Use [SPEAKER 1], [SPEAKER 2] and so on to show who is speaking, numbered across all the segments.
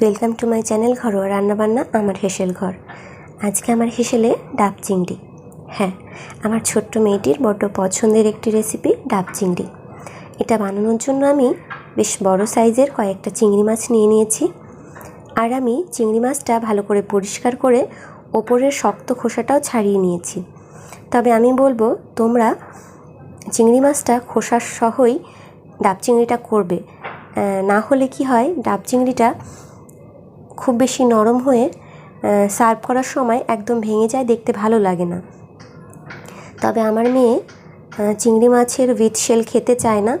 [SPEAKER 1] Welcome to my channel ঘরোয়া রান্নাবান্না, আমার হেসেল ঘর। আজকে আমার হেসেলে ডাব চিংড়ি। হ্যাঁ আমার ছোট্ট মেয়েটির বড্ড পছন্দের একটি রেসিপি ডাব চিংড়ি। এটা বানানোর জন্য আমি বেশ বড় সাইজের কয়েকটা চিংড়ি মাছ নিয়ে নিয়েছি। আর আমি চিংড়ি মাছটা ভালো করে পরিষ্কার করে ওপরের শক্ত খোসাটাও ছাড়িয়ে নিয়েছি। তবে আমি বলব, তোমরা চিংড়ি মাছটা খোসার সহই ডাব চিংড়িটা করবে। না হলে কি হয়, ডাব চিংড়িটা খুব বেশি নরম হয়ে সার্ভ করার সময় একদম ভেঙে যায়, দেখতে ভালো লাগে না। তবে আমার মেয়ে চিংড়ি মাছের উইথ শেল খেতে চায় না,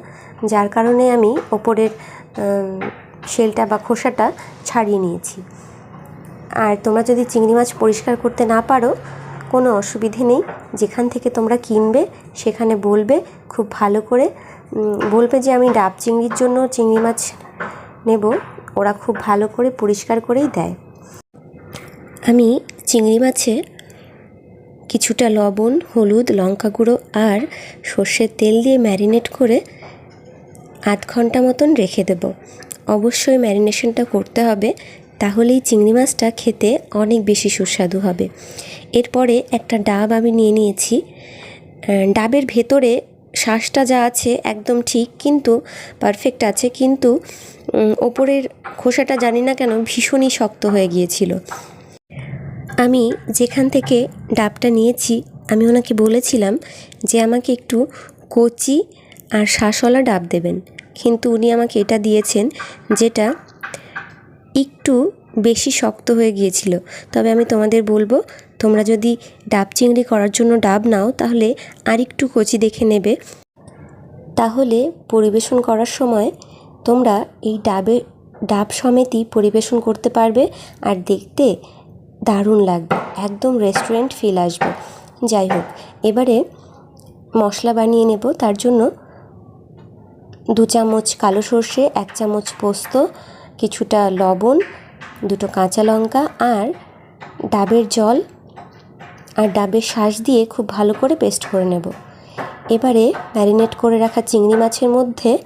[SPEAKER 1] যার কারণে আমি ওপরের শেলটা বা খোসাটা ছাড়িয়ে নিয়েছি। আর তোমরা যদি চিংড়ি মাছ পরিষ্কার করতে না পারো, কোনো অসুবিধে নেই। যেখান থেকে তোমরা কিনবে, সেখানে বলবে, খুব ভালো করে বলবে যে আমি ডাব চিংড়ির জন্য চিংড়ি মাছ নেব। ওরা খুব ভালো করে পরিষ্কার করেই দেয়। আমি চিংড়ি মাছে কিছুটা লবণ, হলুদ, লঙ্কা গুঁড়ো আর সর্ষের তেল দিয়ে ম্যারিনেট করে আধ ঘণ্টা মতন রেখে দেব। অবশ্যই ম্যারিনেশনটা করতে হবে, তাহলেই চিংড়ি মাছটা খেতে অনেক বেশি সুস্বাদু হবে। এরপরে একটা ডাব আমি নিয়ে নিয়েছি। ডাবের ভেতরে শ্বাসটা যা আছে একদম ঠিক কিন্তু পারফেক্ট আছে কিন্তু ওপরের খোসাটা জানি না কেন ভীষণই শক্ত হয়ে গিয়েছিল। আমি যেখান থেকে ডাবটা নিয়েছি, আমি ওনাকে বলেছিলাম যে আমাকে একটু কচি আর শাঁসওয়ালা ডাব দেবেন। কিন্তু উনি আমাকে এটা দিয়েছেন যেটা একটু বেশি শক্ত হয়ে গিয়েছিল। তবে আমি তোমাদের বলব, তোমরা যদি ডাব চিংড়ি করার জন্য ডাব নাও, তাহলে আর একটু কচি দেখে নেবে। তাহলে পরিবেশন করার সময় তোমরা এই ডাবে, ডাব সমেতই পরিবেশন করতে পারবে আর দেখতে দারুণ লাগবে। একদম রেস্টুরেন্ট ফিল আসবে। যাই হোক, এবারে মশলা বানিয়ে নেব। তার জন্য দু চামচ কালো সর্ষে, এক চামচ পোস্ত, কিছুটা লবণ দুটো কাঁচা লঙ্কা আর ডাবের জল আর ডাবের শাঁস দিয়ে খুব ভালো করে পেস্ট করে নেব। এবারে ম্যারিনেট করে রাখা চিংড়ি মাছের মধ্যে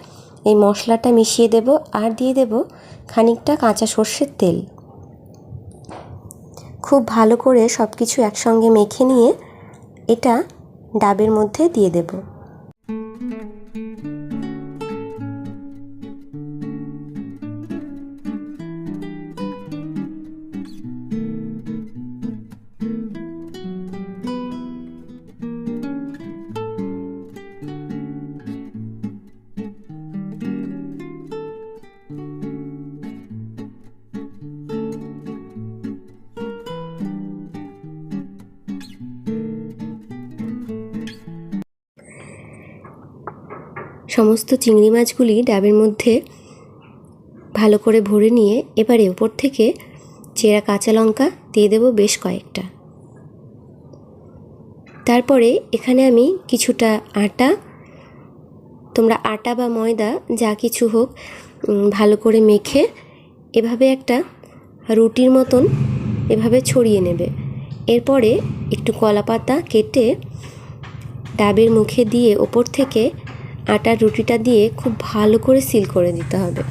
[SPEAKER 1] এই মশলাটা মিশিয়ে দেব আর দিয়ে দেব খানিকটা কাঁচা সর্ষের তেল। খুব ভালো করে সব কিছু একসঙ্গে মেখে নিয়ে এটা ডাবের মধ্যে দিয়ে দেব। সমস্ত চিংড়ি মাছগুলি ডাবের মধ্যে ভালো করে ভরে নিয়ে এবারে ওপর থেকে চেরা কাঁচা লঙ্কা দিয়ে দেবো বেশ কয়েকটা। তারপরে এখানে আমি কিছুটা আটা, তোমরা আটা বা ময়দা যা কিছু হোক ভালো করে মেখে এভাবে একটা রুটির মতন এভাবে ছড়িয়ে নেবে। এরপরে একটু কলা পাতা কেটে ডাবের মুখে দিয়ে ওপর থেকে আটার রুটিটা দিয়ে খুব ভালো করে সিল করে দিতে হবে।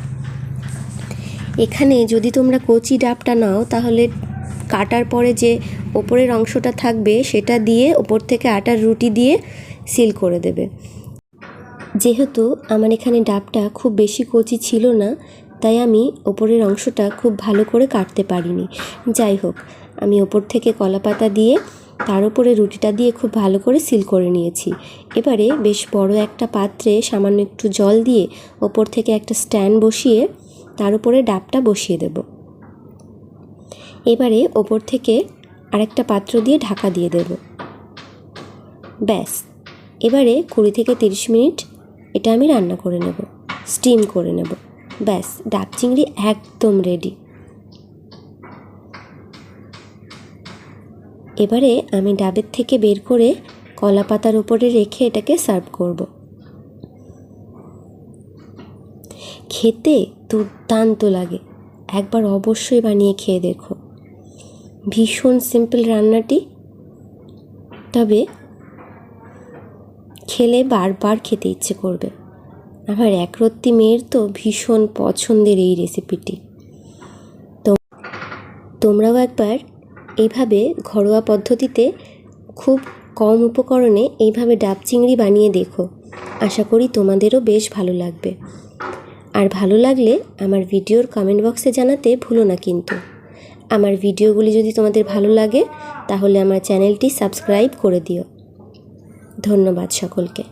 [SPEAKER 1] এখানে যদি তোমরা কচি ডাবটা নাও, তাহলে কাটার পরে যে ওপরের অংশটা থাকবে, সেটা দিয়ে ওপর থেকে আটার রুটি দিয়ে সিল করে দেবে। যেহেতু আমার এখানে ডাবটা খুব বেশি কচি ছিল না, তাই আমি ওপরের অংশটা খুব ভালো করে কাটতে পারিনি। যাই হোক, আমি ওপর থেকে কলা পাতা দিয়ে তার উপরে রুটিটা দিয়ে খুব ভালো করে সিল করে নিয়েছি। এবারে বেশ বড় একটা পাত্রে সামান্য একটু জল দিয়ে ওপর থেকে একটা স্ট্যান্ড বসিয়ে তার উপরে ডাবটা বসিয়ে দেব। এবারে ওপর থেকে আরেকটা পাত্র দিয়ে ঢাকা দিয়ে দেব। ব্যাস। এবারে কুড়ি থেকে তিরিশ মিনিট এটা আমি রান্না করে নেব। স্টিম করে নেব। ব্যাস, ডাব চিংড়ি একদম রেডি এবারে আমি ডাবের থেকে বের করে কলা পাতার উপরে রেখে এটাকে সার্ভ করব। খেতে দুর্দান্ত লাগে। একবার অবশ্যই বানিয়ে খেয়ে দেখো। ভীষণ সিম্পল রান্নাটি। তবে খেলে বারবার খেতে ইচ্ছে করবে। আমার একরত্তি মেয়ের তো ভীষণ পছন্দের এই রেসিপিটি তোমরাও একবার এইভাবে ঘরোয়া পদ্ধতিতে খুব কম উপকরণে এইভাবে ডাব চিংড়ি বানিয়ে দেখো। আশা করি তোমাদেরও বেশ ভালো লাগবে। আর ভালো লাগলে আমার ভিডিওর কমেন্ট বক্সে জানাতে ভুলো না কিন্তু। আমার ভিডিওগুলি যদি তোমাদের ভালো লাগে, তাহলে আমার চ্যানেলটি সাবস্ক্রাইব করে দিও। ধন্যবাদ সকলকে।